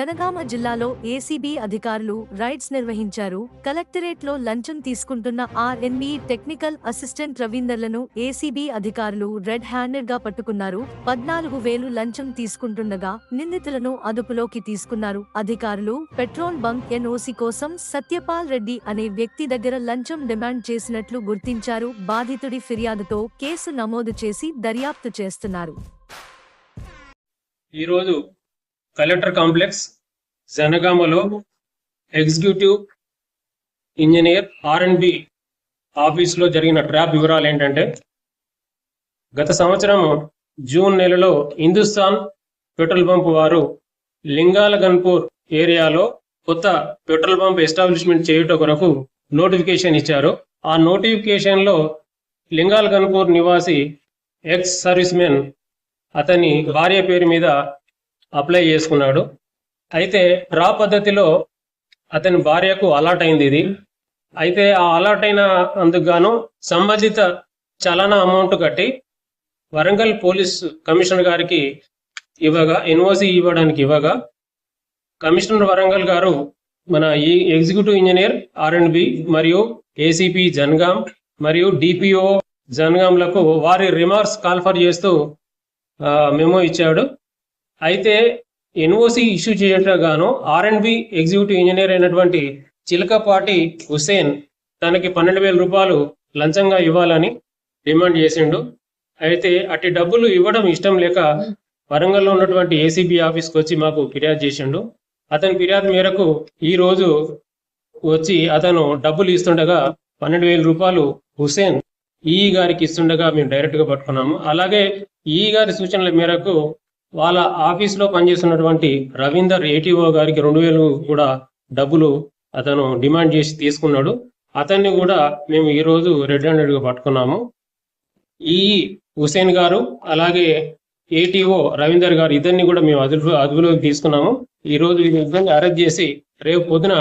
జనగామ జిల్లాలో ఏసీబీ అధికారులు రైడ్స్ నిర్వహించారు. కలెక్టరేట్లో లంచం తీసుకుంటున్న R N B technical assistant రవీందర్లను ACB అధికారులు రెడ్ హ్యాండెడ్గా పట్టుకున్నారు. పద్నాలుగు వేలు లంచం తీసుకుంటుండగా నిందితులను అదుపులోకి తీసుకున్నారు. అధికారులు పెట్రోల్ బంక్ ఎన్ఓసి కోసం సత్యపాల్ రెడ్డి అనే వ్యక్తి దగ్గర లంచం డిమాండ్ చేసినట్లు గుర్తించారు. బాధితుడి ఫిర్యాదుతో కేసు నమోదు చేసి దర్యాప్తు చేస్తున్నారు. ఈరోజు collector complex జనగామలో executive engineer R and B ఆఫీస్లో జరిగిన ట్రాప్ వివరాలు ఏంటంటే గత సంవత్సరం జూన్ నెలలో హిందుస్థాన్ పెట్రోల్ పంప్ వారు లింగాల గన్పూర్ ఏరియాలో కొత్త పెట్రోల్ పంప్ ఎస్టాబ్లిష్మెంట్ చేయుట కొరకు నోటిఫికేషన్ ఇచ్చారు. ఆ నోటిఫికేషన్లో లింగాల గన్పూర్ నివాసి ఎక్స్ సర్వీస్ మెన్ అతని భార్య పేరు మీద అప్లై చేసుకున్నాడు. అయితే డ్రా పద్ధతిలో అతని భార్యకు అలాట్ అయింది ఇది. అయితే ఆ అలాట్ అయిన అందుకు సంబంధిత చలన అమౌంట్ కట్టి వరంగల్ పోలీస్ కమిషనర్ గారికి ఇవ్వగా ఎన్ఓసి ఇవ్వడానికి ఇవ్వగా కమిషనర్ వరంగల్ గారు మన ఈ executive engineer R and B మరియు ఏసీపీ జన్గాం మరియు డిపిఓ జన్గాంలకు వారి రిమార్క్స్ కాల్ఫర్ చేస్తూ మెమో ఇచ్చాడు. అయితే ఎన్ఓసి ఇష్యూ చేయటం గాను R and B executive engineer అయినటువంటి చిలకపాటి హుసేన్ తనకి పన్నెండు వేల రూపాయలు లంచంగా ఇవ్వాలని డిమాండ్ చేసిండు. అయితే అట్టి డబ్బులు ఇవ్వడం ఇష్టం లేక వరంగల్లో ఉన్నటువంటి ఏసీబీ ఆఫీస్కి వచ్చి మాకు ఫిర్యాదు చేసిండు. అతని ఫిర్యాదు మేరకు ఈ రోజు వచ్చి అతను డబ్బులు ఇస్తుండగా పన్నెండు వేల రూపాయలు హుసేన్ ఈ గారికి ఇస్తుండగా మేము డైరెక్ట్గా పట్టుకున్నాము. అలాగే ఈ గారి సూచనల మేరకు వాళ్ళ ఆఫీస్లో పనిచేస్తున్నటువంటి రవీందర్ ఏటీఓ గారికి రెండు వేలు కూడా డబ్బులు అతను డిమాండ్ చేసి తీసుకున్నాడు. అతన్ని కూడా మేము ఈరోజు రెడ్ హ్యాండెడ్గా పట్టుకున్నాము. ఈ హుసేన్ గారు అలాగే ఏటీఓ రవీందర్ గారు ఇద్దరిని కూడా మేము అదుపు అదుపులోకి తీసుకున్నాము. ఈ రోజు ఇద్దరిని అరెస్ట్ చేసి రేపు పొద్దున